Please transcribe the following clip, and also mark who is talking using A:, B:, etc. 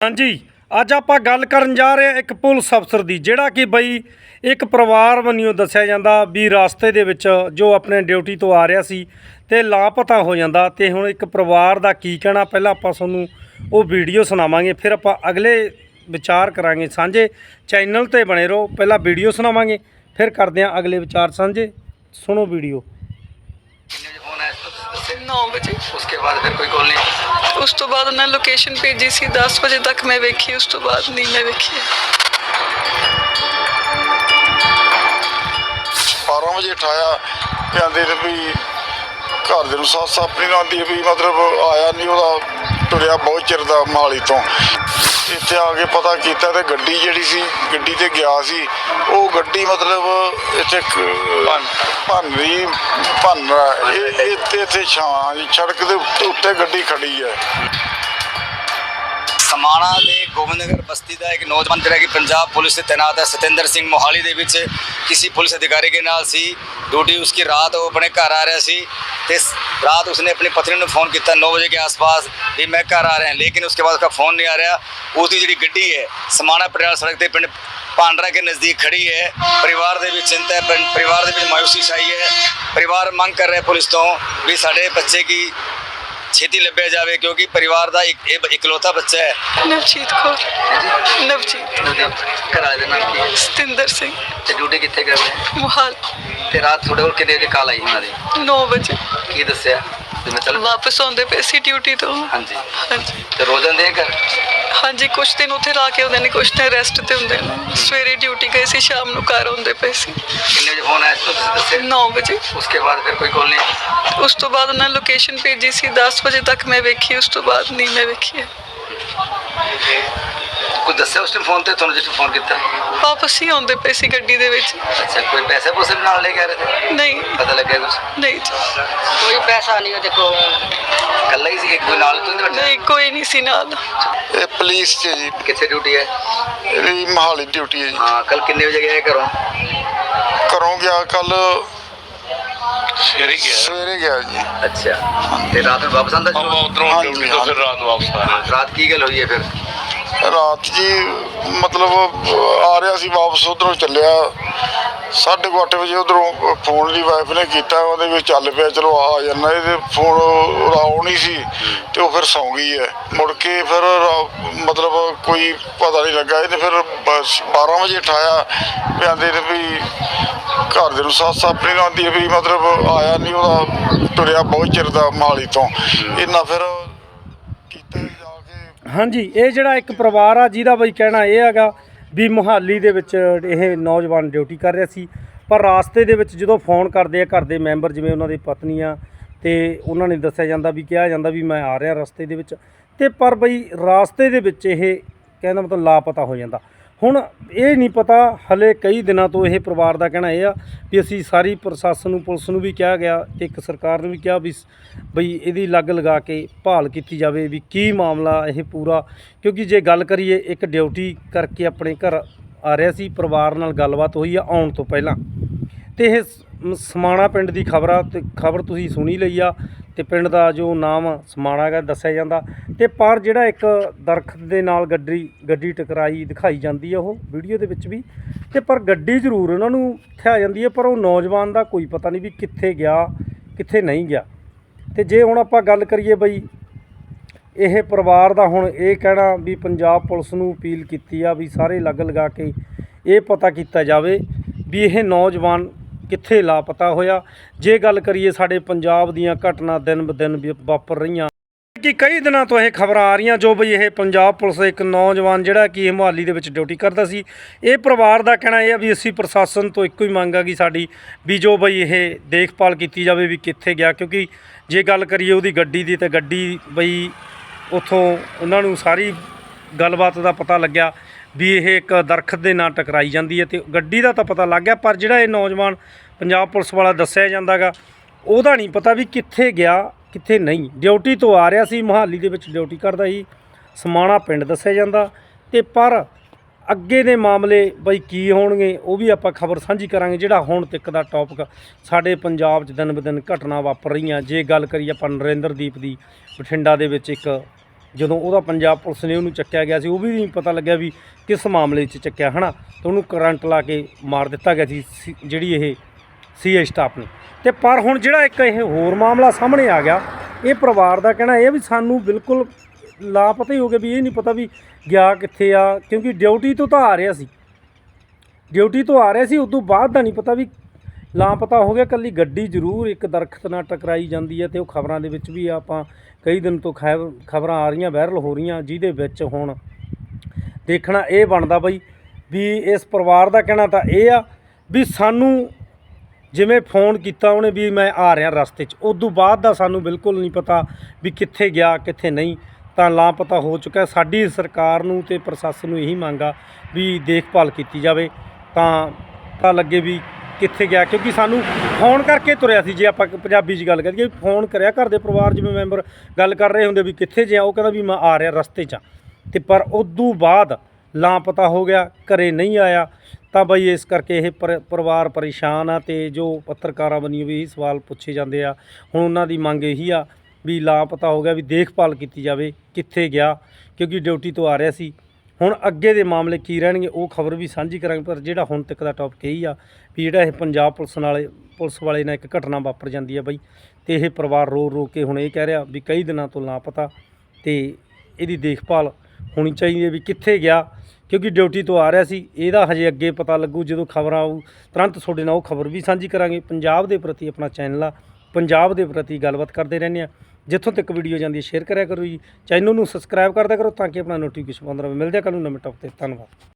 A: ਹਾਂਜੀ, ਅੱਜ ਆਪਾਂ ਗੱਲ ਕਰਨ ਜਾ ਰਹੇ ਹਾਂ ਇੱਕ ਪੁਲਿਸ ਅਫਸਰ ਦੀ, ਜਿਹੜਾ ਕਿ ਬਈ ਇੱਕ ਪਰਿਵਾਰ ਵੱਲੋਂ ਦੱਸਿਆ ਜਾਂਦਾ ਵੀ ਰਾਸਤੇ ਦੇ ਵਿੱਚ ਜੋ ਆਪਣੇ ਡਿਊਟੀ ਤੋਂ ਆ ਰਿਹਾ ਸੀ ਤੇ ਲਾਪਤਾ ਹੋ ਜਾਂਦਾ ਤੇ ਹੁਣ ਇੱਕ ਪਰਿਵਾਰ ਦਾ ਕੀ ਕਹਿਣਾ, ਪਹਿਲਾਂ ਆਪਾਂ ਤੁਹਾਨੂੰ ਉਹ ਵੀਡੀਓ ਸੁਣਾਵਾਂਗੇ, ਫਿਰ ਆਪਾਂ ਅਗਲੇ ਵਿਚਾਰ ਕਰਾਂਗੇ ਸਾਂਝੇ। ਚੈਨਲ ਤੇ ਬਣੇ ਰਹੋ, ਪਹਿਲਾਂ ਵੀਡੀਓ ਸੁਣਾਵਾਂਗੇ, ਫਿਰ ਕਰਦੇ ਹਾਂ ਅਗਲੇ ਵਿਚਾਰ ਸਾਂਝੇ। ਸੁਣੋ ਵੀਡੀਓ।
B: ਕਿੰਨੇ ਵਜੇ। ਫੋਨ ਆਇਆ ਸੀ ਦੱਸੇ
C: 9 ਵਜੇ
B: ਉਸਕੇ ਬਾਅਦ ਫਿਰ ਕੋਈ ਕਾਲ ਨਹੀਂ?
C: ਉਸ ਤੋਂ ਬਾਅਦ ਉਹਨਾਂ ਨੇ ਲੋਕੇਸ਼ਨ ਭੇਜੀ ਸੀ 10 ਵਜੇ ਤੱਕ ਮੈਂ ਵੇਖੀ ਉਸ ਤੋਂ ਬਾਅਦ ਨਹੀਂ ਮੈਂ ਵੇਖੀ।
D: 12 ਵਜੇ ਉਠਾਇਆ ਕਹਿੰਦੇ ਨੇ ਵੀ ਘਰ ਦੇ ਨੂੰ ਸੱਸ ਆਪਣੀ ਨਾਲ ਦੀ ਵੀ ਮਤਲਬ ਆਇਆ ਨਹੀਂ ਉਹਦਾ ਤੁਰਿਆ ਬਹੁਤ ਚਿਰ ਦਾ ਮਾਲੀ ਤੋਂ। ਇੱਥੇ ਆ ਕੇ ਪਤਾ ਕੀਤਾ ਤੇ ਗੱਡੀ ਜਿਹੜੀ ਸੀ ਗੱਡੀ ਤੇ ਗਿਆ ਸੀ ਉਹ ਗੱਡੀ ਮਤਲਬ ਇੱਥੇ ਭੰਨ ਰਹੀ ਭੰਨ ਰਿਹਾ। ਇਹ ਇੱਥੇ ਇੱਥੇ ਛਾਂ ਸੜਕ ਦੇ ਉੱਤੇ ਗੱਡੀ ਖੜੀ ਹੈ
B: ਸਮਾਣਾ ਦੇ ਗੋਬਿੰਦਨਗਰ ਬਸਤੀ ਦਾ ਇੱਕ ਨੌਜਵਾਨ ਜਿਹੜਾ ਕਿ ਪੰਜਾਬ ਪੁਲਿਸ ਦੇ ਤੈਨਾਤ ਹੈ, ਸਤਿੰਦਰ ਸਿੰਘ ਮੋਹਾਲੀ ਦੇ ਵਿੱਚ ਕਿਸੇ ਪੁਲਿਸ ਅਧਿਕਾਰੀ ਦੇ ਨਾਲ ਸੀ। ਡਿਊਟੀ ਉਸ ਉਸकी ਰਾਤ ਉਹ ਆਪਣੇ ਘਰ ਆ ਰਿਹਾ ਸੀ ਤੇ रात उसने अपनी पत्नी ने फ़ोन किया नौ बजे के आसपास भी मैं घर आ रहे हैं लेकिन उसके बाद उसका फ़ोन नहीं आ रहा उसकी ਜਿਹੜੀ ਗੱਡੀ ਹੈ, ਸਮਾਣਾ पटियाला ਸੜਕ 'ਤੇ ਪਿੰਡ ਭਾਂਡਰਾ ਕੇ ਨਜ਼ਦੀਕ ਖੜੀ ਹੈ। ਪਰਿਵਾਰ ਦੇ ਵਿੱਚ ਚਿੰਤਾ ਹੈ ਪਰਿਵਾਰ ਦੇ ਵਿੱਚ ਮਾਇੂਸੀ ਛਾਈ ਹੈ। ਪਰਿਵਾਰ ਮੰਗ ਕਰ ਰਿਹਾ ਪੁਲਿਸ ਤੋਂ ਵੀ ਸਾਡੇ ਬੱਚੇ ਕੀ ਛੇਤੀ ਲੱਭਿਆ ਜਾਵੇ ਕਿਉਂਕਿ ਪਰਿਵਾਰ ਦਾ ਇੱਕ ਇਹ ਇਕਲੌਤਾ ਬੱਚਾ ਹੈ।
C: ਨਵਜੀਤ ਕੌਰ। ਨਵਜੀਤ।
B: ਘਰ ਦੇ ਨਾਮ ਕੀ
C: ਸਤਿੰਦਰ ਸਿੰਘ।
B: ਤੇ ਡਿਊਟੀ ਕਿੱਥੇ ਕਰਦੇ
C: ਮੁਹਾਲ।
B: ਤੇ ਰਾਤ ਤੁਹਾਡੇ ਕੋਲ ਕਿੰਨੇ ਵਜੇ ਕਾਲ ਆਈ ਉਹਨਾਂ ਦੀ?
C: 9 ਵਜੇ।
B: ਕੀ ਦੱਸਿਆ? ਤੇ ਮੈਂ ਚੱਲ
C: ਵਾਪਸ ਆਉਂਦੇ ਪਏ ਸੀ ਡਿਊਟੀ ਤੋਂ।
B: ਹਾਂਜੀ।
C: ਹਾਂਜੀ।
B: ਤੇ ਰੋਜ਼ਨ ਦੇ ਘਰ?
C: ਹਾਂਜੀ ਕੁਛ ਦਿਨ ਉੱਥੇ ਲਾ ਕੇ ਆਉਂਦੇ ਨੇ ਕੁਛ ਦਿਨ ਰੈਸਟ ਤੇ ਹੁੰਦੇ ਨੇ। ਸਵੇਰੇ ਡਿਊਟੀ ਗਏ ਸੀ ਸ਼ਾਮ ਨੂੰ ਘਰ ਆਉਂਦੇ ਪਏ ਸੀ।
B: ਕਿੰਨੇ ਵਜੇ ਫੋਨ ਆਇਆ ਸੀ ਤੁਸੀਂ ਦੱਸਿਆ?
C: 9 ਵਜੇ।
B: ਉਸਕੇ ਬਾਅਦ ਫਿਰ ਕੋਈ ਕਾਲ ਨਹੀਂ
C: ਉਸ ਤੋਂ ਬਾਅਦ ਉਹਨਾਂ ਨੇ ਲੋਕੇਸ਼ਨ ਭੇਜੀ ਸੀ 10 ਵਜੇ ਤੱਕ ਮੈਂ ਵੇਖੀ ਉਸ ਤੋਂ ਬਾਅਦ ਨਹੀਂ ਮੈਂ ਵੇਖੀ।
B: ਕੋਈ ਦੱਸਿਆ ਉਸ ਟਾਈਮ ਫੋਨ ਤੇ ਤੁਹਾਨੂੰ ਜਿਸ ਫੋਨ ਕੀਤਾ?
C: ਵਾਪਸ ਹੀ ਆਉਂਦੇ ਪਏ ਸੀ ਗੱਡੀ ਦੇ ਵਿੱਚ।
B: ਅੱਛਾ ਕੋਈ ਪੈਸੇ ਪੂਸੇ ਵੀ ਨਾਲ ਲੈ ਕੇ ਆ ਰਹੇ ਥੇ
C: ਨਹੀਂ।
B: ਪਤਾ ਲੱਗਿਆ ਕੁਝ
C: ਨਹੀਂ ਜੀ,
E: ਕੋਈ ਪੈਸਾ ਨਹੀਂ ਉਹਦੇ ਕੋਲ।
B: ਕੱਲਾ ਹੀ ਸੀ ਕੋਈ ਨਾਲ ਤੋਂ ਨਹੀਂ
C: ਨਹੀਂ ਕੋਈ ਨਹੀਂ ਸੀ ਨਾਲ।
D: ਇਹ ਪੁਲਿਸ 'ਚ ਜੀ।
B: ਕਿੱਥੇ ਡਿਊਟੀ ਹੈ?
D: ਇਹਦੀ ਮਹਾਲੀ ਡਿਊਟੀ ਹੈ ਜੀ।
B: ਹਾਂ ਕੱਲ ਕਿੰਨੇ ਵਜੇ ਗਏ ਘਰੋਂ?
D: ਘਰੋਂ ਗਿਆ ਕੱਲ ਸਵੇਰੇ ਗਿਆ। ਜੀ।
B: ਅੱਛਾ। ਤੇ ਰਾਤ ਨੂੰ ਵਾਪਸ ਆਂਦਾ
F: ਆਪਾਂ ਉਧਰੋਂ
D: ਹਾਂਜੀ,
F: ਡਿਊਟੀ ਤੋਂ ਫਿਰ ਰਾਤ ਵਾਪਸ ਆ ਰਹੇ
B: ਰਾਤ ਕੀ ਗੱਲ ਹੋਈ ਹੈ ਫਿਰ?
D: ਰਾਤ ਜੀ ਮਤਲਬ ਆ ਰਿਹਾ ਸੀ ਵਾਪਸ ਉਧਰੋਂ ਚੱਲਿਆ। 8:30 ਵਜੇ ਉਧਰੋਂ ਫੋਨ ਦੀ ਵਾਈਫ ਨੇ ਕੀਤਾ ਉਹਦੇ ਵਿੱਚ ਚੱਲ ਪਿਆ ਚਲੋ ਆ ਜਾਂਦਾ। ਇਹਦੇ ਫੋਨ ਉਹਦਾ ਆਉਣ ਹੀ ਸੀ ਤੇ ਉਹ ਫਿਰ ਸੌਂ ਗਈ ਹੈ। ਮੁੜ ਕੇ ਫਿਰ ਮਤਲਬ ਕੋਈ ਪਤਾ ਨਹੀਂ ਲੱਗਾ। ਇਹਨੇ ਫਿਰ ਬਸ 12 ਵਜੇ ਉਠਾਇਆ ਪਿਆਂਦੇ ਨੇ ਵੀ ਘਰ ਦੇ ਨੂੰ ਸੱਸ ਆਪਣੀ ਨਹੀਂ ਲਾਉਂਦੀ ਵੀ ਮਤਲਬ ਆਇਆ ਨਹੀਂ ਉਹਦਾ ਤੁਰਿਆ ਬਹੁਤ ਚਿਰ ਦਾ ਮਾਲੀ ਤੋਂ। ਇਹਨਾਂ ਫਿਰ ਕੀਤਾ ਜਾ ਕੇ।
A: ਹਾਂਜੀ, ਇਹ ਜਿਹੜਾ ਇੱਕ ਪਰਿਵਾਰ ਆ, ਜਿਹਦਾ ਬਈ ਕਹਿਣਾ ਇਹ ਹੈਗਾ ਵੀ ਮੁਹਾਲੀ ਦੇ ਵਿੱਚ ਇਹ ਨੌਜਵਾਨ ਡਿਊਟੀ ਕਰ ਰਿਹਾ ਸੀ। ਪਰ ਰਾਸਤੇ ਦੇ ਵਿੱਚ ਜਦੋਂ ਫੋਨ ਕਰਦੇ ਆ, ਘਰ ਦੇ ਮੈਂਬਰ ਜਿਵੇਂ ਉਹਨਾਂ ਦੀ ਪਤਨੀਆਂ ਤੇ ਉਹਨਾਂ ਨੇ ਦੱਸਿਆ ਜਾਂਦਾ ਵੀ, ਕਿਹਾ ਜਾਂਦਾ ਵੀ ਮੈਂ ਆ ਰਿਹਾ ਰਸਤੇ ਦੇ ਵਿੱਚ ਤੇ ਪਰ ਬਈ ਰਾਸਤੇ ਦੇ ਵਿੱਚ ਇਹ ਕਹਿੰਦਾ ਮਤਲਬ ਲਾਪਤਾ ਹੋ ਜਾਂਦਾ। ਹੁਣ ਇਹ ਨਹੀਂ ਪਤਾ, ਹਲੇ ਕਈ ਦਿਨਾਂ ਤੋਂ ਇਹ ਪਰਿਵਾਰ ਦਾ ਕਹਿਣਾ ਇਹ ਆ ਵੀ ਅਸੀਂ ਸਾਰੀ ਪ੍ਰਸ਼ਾਸਨ ਨੂੰ, ਪੁਲਿਸ ਨੂੰ ਵੀ ਕਿਹਾ ਗਿਆ ਤੇ ਇੱਕ ਸਰਕਾਰ ਨੂੰ ਵੀ ਕਿਹਾ ਵੀ ਬਈ ਇਹਦੀ ਲੱਗ ਲਗਾ ਕੇ ਭਾਲ ਕੀਤੀ ਜਾਵੇ ਵੀ ਕੀ ਮਾਮਲਾ ਇਹ ਪੂਰਾ। ਕਿਉਂਕਿ ਜੇ ਗੱਲ ਕਰੀਏ, ਇੱਕ ਡਿਊਟੀ ਕਰਕੇ ਆਪਣੇ ਘਰ ਆ ਰਿਹਾ ਸੀ, ਪਰਿਵਾਰ ਨਾਲ ਗੱਲਬਾਤ ਹੋਈ ਆ ਆਉਣ ਤੋਂ ਪਹਿਲਾਂ। ਤੇ ਇਹ ਸਮਾਣਾ ਪਿੰਡ ਦੀ ਖਬਰ ਆ ਤੇ ਖਬਰ ਤੁਸੀਂ ਸੁਣੀ ਲਈ ਆ ਤੇ ਪਿੰਡ ਦਾ ਜੋ ਨਾਮ ਸਮਾਣਾ ਹੈਗਾ ਦੱਸਿਆ ਜਾਂਦਾ ਤੇ ਪਰ ਜਿਹੜਾ ਇੱਕ ਦਰਖਤ ਦੇ ਨਾਲ ਗੱਡੀ ਗੱਡੀ ਟਕਰਾਈ ਦਿਖਾਈ ਜਾਂਦੀ ਆ ਉਹ ਵੀਡੀਓ ਦੇ ਵਿੱਚ ਵੀ ਤੇ ਪਰ ਗੱਡੀ ਜ਼ਰੂਰ ਉਹਨਾਂ ਨੂੰ ਥਿਆ ਜਾਂਦੀ ਹੈ ਪਰ ਉਹ ਨੌਜਵਾਨ ਦਾ ਕੋਈ ਪਤਾ ਨਹੀਂ ਵੀ ਕਿੱਥੇ ਗਿਆ, ਕਿੱਥੇ ਨਹੀਂ ਗਿਆ। ਤੇ ਜੇ ਹੁਣ ਆਪਾਂ ਗੱਲ ਕਰੀਏ ਬਈ, ਇਹ ਪਰਿਵਾਰ ਦਾ ਹੁਣ ਇਹ ਕਹਿਣਾ ਵੀ ਪੰਜਾਬ ਪੁਲਿਸ ਨੂੰ ਅਪੀਲ ਕੀਤੀ ਆ ਵੀ ਸਾਰੇ ਲੱਗ ਲਗਾ ਕੇ ਇਹ ਪਤਾ ਕੀਤਾ ਜਾਵੇ ਵੀ ਇਹ ਨੌਜਵਾਨ ਕਿੱਥੇ ਲਾਪਤਾ ਹੋਇਆ। ਜੇ ਗੱਲ ਕਰੀਏ ਸਾਡੇ ਪੰਜਾਬ ਦੀਆਂ ਘਟਨਾ ਦਿਨ ਬ ਦਿਨ ਵੀ ਵਾਪਰ ਰਹੀਆਂ। ਕਿ ਕਈ ਦਿਨਾਂ ਤੋਂ ਇਹ ਖਬਰਾਂ ਆ ਰਹੀਆਂ, ਜੋ ਬਈ ਇਹ ਪੰਜਾਬ ਪੁਲਿਸ ਦਾ ਇੱਕ ਨੌਜਵਾਨ ਜਿਹੜਾ ਕਿ ਇਹ ਮੁਹਾਲੀ ਦੇ ਵਿੱਚ ਡਿਊਟੀ ਕਰਦਾ ਸੀ। ਇਹ ਪਰਿਵਾਰ ਦਾ ਕਹਿਣਾ ਇਹ ਆ ਵੀ ਅਸੀਂ ਪ੍ਰਸ਼ਾਸਨ ਤੋਂ ਇੱਕੋ ਹੀ ਮੰਗ ਆ ਕਿ ਸਾਡੀ ਵੀ ਜੋ ਬਈ ਇਹ ਦੇਖਭਾਲ ਕੀਤੀ ਜਾਵੇ ਵੀ ਕਿੱਥੇ ਗਿਆ। ਕਿਉਂਕਿ ਜੇ ਗੱਲ ਕਰੀਏ ਉਹਦੀ ਗੱਡੀ ਦੀ, ਤੇ ਗੱਡੀ ਬਈ ਉਥੋਂ ਉਹਨਾਂ ਨੂੰ ਸਾਰੀ ਗੱਲਬਾਤ ਦਾ ਪਤਾ ਲੱਗਿਆ। ਵੀ ਇਹ ਇੱਕ ਦਰਖਤ ਦੇ ਨਾਲ ਟਕਰਾਈ ਜਾਂਦੀ ਹੈ ਤੇ ਗੱਡੀ ਦਾ ਤਾਂ ਪਤਾ ਲੱਗ ਗਿਆ, ਪਰ ਜਿਹੜਾ ਇਹ ਨੌਜਵਾਨ ਪੰਜਾਬ ਪੁਲਿਸ ਵਾਲਾ ਦੱਸਿਆ ਜਾਂਦਾਗਾ, ਉਹਦਾ ਨਹੀਂ ਪਤਾ ਵੀ ਕਿੱਥੇ ਗਿਆ, ਕਿੱਥੇ ਨਹੀਂ। ਡਿਊਟੀ ਤੋਂ ਆ ਰਿਹਾ ਸੀ, ਮੁਹਾਲੀ ਦੇ ਵਿੱਚ ਡਿਊਟੀ ਕਰਦਾ ਸੀ। ਸਮਾਣਾ ਪਿੰਡ ਦੱਸਿਆ ਜਾਂਦਾ ਤੇ ਪਰ ਅੱਗੇ ਦੇ ਮਾਮਲੇ ਬਈ ਕੀ ਹੋਣਗੇ, ਉਹ ਵੀ ਆਪਾਂ ਖਬਰ ਸਾਂਝੀ ਕਰਾਂਗੇ, ਜਿਹੜਾ ਹੁਣ ਤੱਕ ਦਾ ਟੌਪਿਕ ਸਾਡੇ ਪੰਜਾਬ 'ਚ ਦਿਨ ਬ ਦਿਨ ਘਟਨਾ ਵਾਪਰ ਰਹੀਆਂ। ਜੇ ਗੱਲ ਕਰੀਏ ਆਪਾਂ ਨਰਿੰਦਰਦੀਪ ਦੀ, ਬਠਿੰਡਾ ਦੇ ਵਿੱਚ ਇੱਕ ਜਦੋਂ ਉਹਦਾ ਪੰਜਾਬ ਪੁਲਿਸ ਨੇ ਉਹਨੂੰ ਚੱਕਿਆ ਗਿਆ ਸੀ, ਉਹ ਵੀ ਨਹੀਂ ਪਤਾ ਲੱਗਿਆ ਵੀ ਕਿਸ ਮਾਮਲੇ 'ਚ ਚੱਕਿਆ, ਹਨਾ? ਤੇ ਉਹਨੂੰ ਕਰੰਟ ਲਾ ਕੇ ਮਾਰ ਦਿੱਤਾ ਗਿਆ ਸੀ ਜਿਹੜੀ ਇਹ ਸੀਏ ਸਟਾਫ ਨੇ। ਤੇ ਪਰ ਹੁਣ ਜਿਹੜਾ ਇੱਕ ਇਹ ਹੋਰ ਮਾਮਲਾ ਸਾਹਮਣੇ ਆ ਗਿਆ, ਇਹ ਪਰਿਵਾਰ ਦਾ ਕਹਿਣਾ ਇਹ ਆ ਵੀ ਸਾਨੂੰ ਬਿਲਕੁਲ ਲਾਪਤਾ ਹੀ ਹੋ ਗਿਆ ਵੀ ਇਹ ਨਹੀਂ ਪਤਾ ਵੀ ਗਿਆ ਕਿੱਥੇ ਆ, ਕਿਉਂਕਿ ਡਿਊਟੀ ਤੋਂ ਤਾਂ ਆ ਰਿਹਾ ਸੀ। ਡਿਊਟੀ ਤੋਂ ਆ ਰਿਹਾ ਸੀ, ਉਦੋਂ ਬਾਅਦ ਦਾ ਨਹੀਂ ਪਤਾ ਵੀ ਲਾਪਤਾ ਹੋ ਗਿਆ ਕੱਲੀ ਗੱਡੀ ਜ਼ਰੂਰ ਇੱਕ ਦਰਖਤ ਨਾਲ ਟਕਰਾਈ ਜਾਂਦੀ ਹੈ ਤੇ ਉਹ ਖਬਰਾਂ ਦੇ ਵਿੱਚ ਵੀ ਆਪਾਂ ਕਈ ਦਿਨ ਤੋਂ ਖਬਰਾਂ ਆ ਰਹੀਆਂ, ਵਾਇਰਲ ਹੋ ਰਹੀਆਂ, ਜਿਹਦੇ ਵਿੱਚ ਹੁਣ ਦੇਖਣਾ ਇਹ ਬਣਦਾ ਬਈ ਵੀ ਇਸ ਪਰਿਵਾਰ ਦਾ ਕਹਿਣਾ ਤਾਂ ਇਹ ਆ ਵੀ ਸਾਨੂੰ ਜਿਵੇਂ ਫੋਨ ਕੀਤਾ ਉਹਨੇ ਵੀ ਮੈਂ ਆ ਰਿਹਾ ਰਸਤੇ 'ਚ, ਉਦੋਂ ਬਾਅਦ ਦਾ ਸਾਨੂੰ ਬਿਲਕੁਲ ਨਹੀਂ ਪਤਾ ਵੀ ਕਿੱਥੇ ਗਿਆ, ਕਿੱਥੇ ਨਹੀਂ, ਤਾਂ ਲਾਪਤਾ ਹੋ ਚੁੱਕਾ ਸਾਡੀ ਸਰਕਾਰ ਨੂੰ ਤੇ ਪ੍ਰਸ਼ਾਸਨ ਨੂੰ ਇਹੀ ਮੰਗ ਆ ਵੀ ਦੇਖਭਾਲ ਕੀਤੀ ਜਾਵੇ, ਤਾਂ ਪਤਾ ਲੱਗੇ ਵੀ ਕਿੱਥੇ ਗਿਆ, ਕਿਉਂਕਿ ਸਾਨੂੰ ਫੋਨ ਕਰਕੇ ਤੁਰਿਆ ਸੀ ਜੇ ਆਪਾਂ ਪੰਜਾਬੀ 'ਚ ਗੱਲ ਕਰੀਏ ਫੋਨ ਕਰਿਆ ਘਰ ਦੇ ਪਰਿਵਾਰ ਜਿਵੇਂ ਮੈਂਬਰ ਗੱਲ ਕਰ ਰਹੇ ਹੁੰਦੇ ਵੀ ਕਿੱਥੇ ਜਿਆ ਉਹ ਕਹਿੰਦਾ ਵੀ ਮੈਂ ਆ ਰਿਹਾ ਰਸਤੇ 'ਚ ਆ। ਤੇ ਪਰ ਉਦੋਂ ਬਾਅਦ ਲਾਪਤਾ ਹੋ ਗਿਆ, ਘਰੇ ਨਹੀਂ ਆਇਆ, ਤਾਂ ਬਈ ਇਸ ਕਰਕੇ ਇਹ ਪਰਿਵਾਰ ਪਰੇਸ਼ਾਨ ਆ ਤੇ ਜੋ ਪੱਤਰਕਾਰਾਂ ਬਣੀ ਵੀ ਇਹੀ ਸਵਾਲ ਪੁੱਛੇ ਜਾਂਦੇ ਆ, ਹੁਣ ਉਹਨਾਂ ਦੀ ਮੰਗ ਇਹੀ ਆ ਵੀ ਲਾਪਤਾ ਹੋ ਗਿਆ ਵੀ ਦੇਖਭਾਲ ਕੀਤੀ ਜਾਵੇ, ਕਿੱਥੇ ਗਿਆ, ਕਿਉਂਕਿ ਡਿਊਟੀ ਤੋਂ ਆ ਰਿਹਾ ਸੀ ਹੁਣ ਅੱਗੇ ਦੇ ਮਾਮਲੇ ਕੀ ਰਹਿਣਗੇ, ਉਹ ਖਬਰ ਵੀ ਸਾਂਝੀ ਕਰਾਂਗੇ, ਪਰ ਜਿਹੜਾ ਹੁਣ ਤੱਕ ਦਾ ਟੌਪਿਕ ਇਹੀ ਆ ਵੀ ਜਿਹੜਾ ਇਹ ਪੰਜਾਬ ਪੁਲਿਸ ਨਾਲੇ, ਪੁਲਿਸ ਵਾਲੇ ਨਾਲ ਇੱਕ ਘਟਨਾ ਵਾਪਰ ਜਾਂਦੀ ਆ ਬਈ, ਤੇ ਇਹ ਪਰਿਵਾਰ ਰੋ ਰੋ ਕੇ ਹੁਣ ਇਹ ਕਹਿ ਰਿਹਾ ਵੀ ਕਈ ਦਿਨਾਂ ਤੋਂ ਲਾਪਤਾ ਤੇ ਇਹਦੀ ਦੇਖਭਾਲ ਹੋਣੀ ਚਾਹੀਦੀ ਹੈ ਵੀ ਕਿੱਥੇ ਗਿਆ, ਕਿਉਂਕਿ ਡਿਊਟੀ ਤੋਂ ਆ ਰਿਹਾ ਸੀ, ਇਹਦਾ ਹਜੇ ਅੱਗੇ ਪਤਾ ਲੱਗੂ ਜਦੋਂ ਖਬਰ ਆਊ, ਤੁਰੰਤ ਤੁਹਾਡੇ ਨਾਲ ਉਹ ਖਬਰ ਵੀ ਸਾਂਝੀ ਕਰਾਂਗੇ। ਪੰਜਾਬ ਦੇ ਪ੍ਰਤੀ ਆਪਣਾ ਚੈਨਲ ਆ ਪੰਜਾਬ ਦੇ ਪ੍ਰਤੀ ਗੱਲਬਾਤ ਕਰਦੇ ਰਹਿੰਦੇ ਆ ਜਿੱਥੋਂ ਤੱਕ ਵੀਡੀਓ ਜਾਂਦੀ ਹੈ ਸ਼ੇਅਰ ਕਰਿਆ ਕਰੋ ਜੀ। ਚੈਨਲ ਨੂੰ ਸਬਸਕ੍ਰਾਈਬ ਕਰਦਿਆ ਕਰੋ ਤਾਂ ਕਿ ਆਪਣਾ ਨੋਟੀਫਿਕੇਸ਼ਨ ਪਾਉਂਦਾ ਰਹੇ। ਮਿਲਦੇ ਆ ਕੱਲ੍ਹ ਨੂੰ ਨਵੇਂ ਟੌਪ ਤੇ। ਧੰਨਵਾਦ।